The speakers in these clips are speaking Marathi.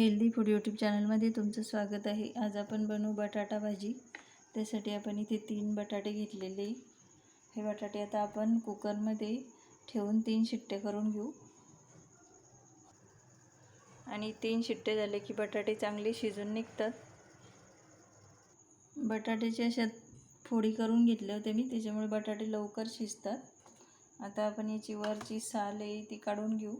हेल्दी फूड यूट्यूब चॅनलमध्ये तुमचं स्वागत आहे. आज आपण बनवू बटाटा भाजी. त्यासाठी आपण इथे तीन बटाटे घेतलेले. हे बटाटे आता आपण कुकरमध्ये ठेवून तीन शिट्टे करून घेऊ. आणि तीन शिट्टे झाले की बटाटे चांगले शिजून निघतात. बटाट्याच्या अशा फोडी करून घेतले होते मी त्याच्यामुळे बटाटे लवकर शिजतात. आता आपण याची वरची साल आहे ती काढून घेऊ.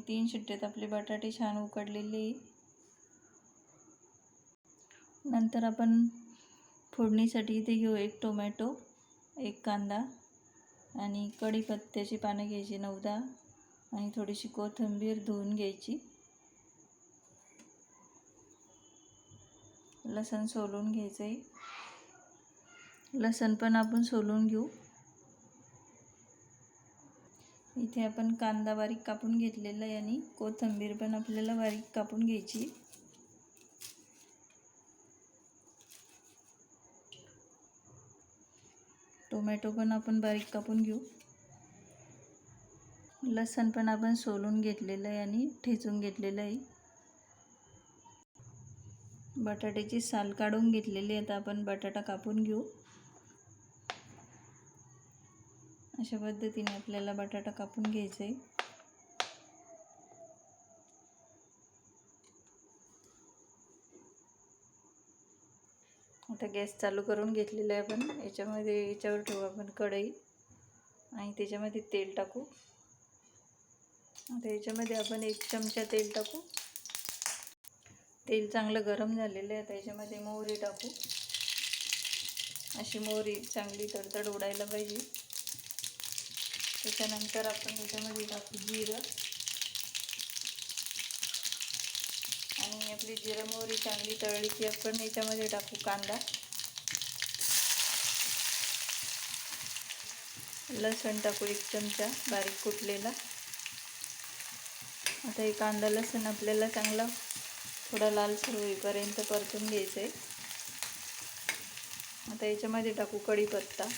आणि तीन शिट्ट्यात आपले बटाटे छान उकडलेले. नंतर आपण फोडणीसाठी इथे घेऊ एक टोमॅटो एक कांदा आणि कढीपत्त्याची पानं घ्यायची नऊदा आणि थोडीशी कोथिंबीर धुवून घ्यायची. लसण सोलून घ्यायचं आहे लसण पण आपण सोलून घेऊ. इथे आपण कांदा बारीक कापून घेतलेला आहे आणि कोथिंबीर पण आपल्याला बारीक कापून घ्यायची टोमॅटो पण आपण बारीक कापून घेऊ. लसण पण आपण सोलून घेतलेलं आहे आणि ठेचून घेतलेलं आहे. बटाट्याची साल काढून घेतलेली आता आपण बटाटा कापून घेऊ. अशा पद्धतीने आपल्याला बटाटा कापून घ्यायचा. आहे आता गॅस चालू करून घेतलेला आहे आपण. याच्यामध्ये याच्यावर ठेवू आपण कढई आणि त्याच्यामध्ये तेल टाकू. आता याच्यामध्ये आपण एक चमचा तेल टाकू. तेल चांगलं गरम झालेलं आहे. आता याच्यामध्ये मोहरी टाकू. अशी मोहरी चांगली तडतड उडायला पाहिजे. त्याच्यानंतर आपण याच्यामध्ये टाकू जिरं. आणि आपली जिरं मोहरी चांगली तळली की आपण याच्यामध्ये टाकू कांदा. लसण टाकू एक चमचा बारीक कुटलेला. आता हे कांदा लसण आपल्याला चांगला थोडा लालसर होईपर्यंत परतून घ्यायचं आहे आता याच्यामध्ये टाकू कढीपत्ता.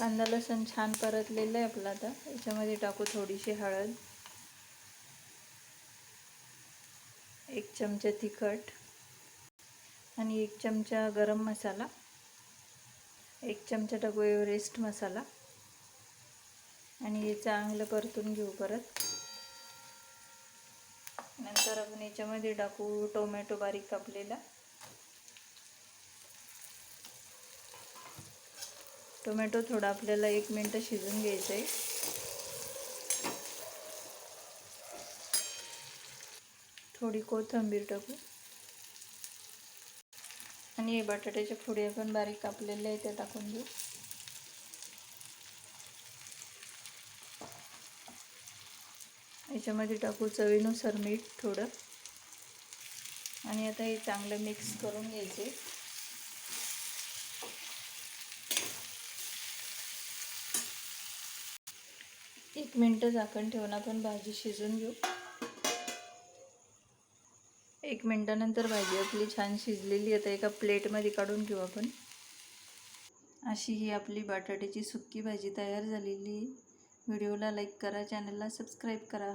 कांदा लसूण छान परतलेलं आहे आपलं आता. याच्यामध्ये टाकू थोडीशी हळद. एक चमचा तिखट. आणि एक चमचा गरम मसाला. एक चमचा टाकू एव्हरेस्ट मसाला. आणि हे चांगलं परतून घेऊ परत. नंतर आपण याच्यामध्ये टाकू टोमॅटो बारीक कापलेला. टोमॅटो थोडा आपल्याला एक मिनटं शिजून घ्यायचं आहे. थोडी कोथिंबीर टाकू. आणि हे बटाट्याच्या फोडी आपण बारीक कापलेल्या आहे ते टाकून घेऊ याच्यामध्ये टाकू चवीनुसार मीठ थोडं. आणि आता हे चांगलं मिक्स करून घ्यायचे. एक मिनटं झाकण ठेवून आपण भाजी शिजून घेऊ. एक मिनटानंतर भाजी आपली छान शिजलेली आता एका प्लेटमध्ये काढून घेऊ आपण. अशी ही आपली बटाट्याची सुक्की भाजी तयार झालेली व्हिडिओला लाईक करा चॅनलला सबस्क्राईब करा.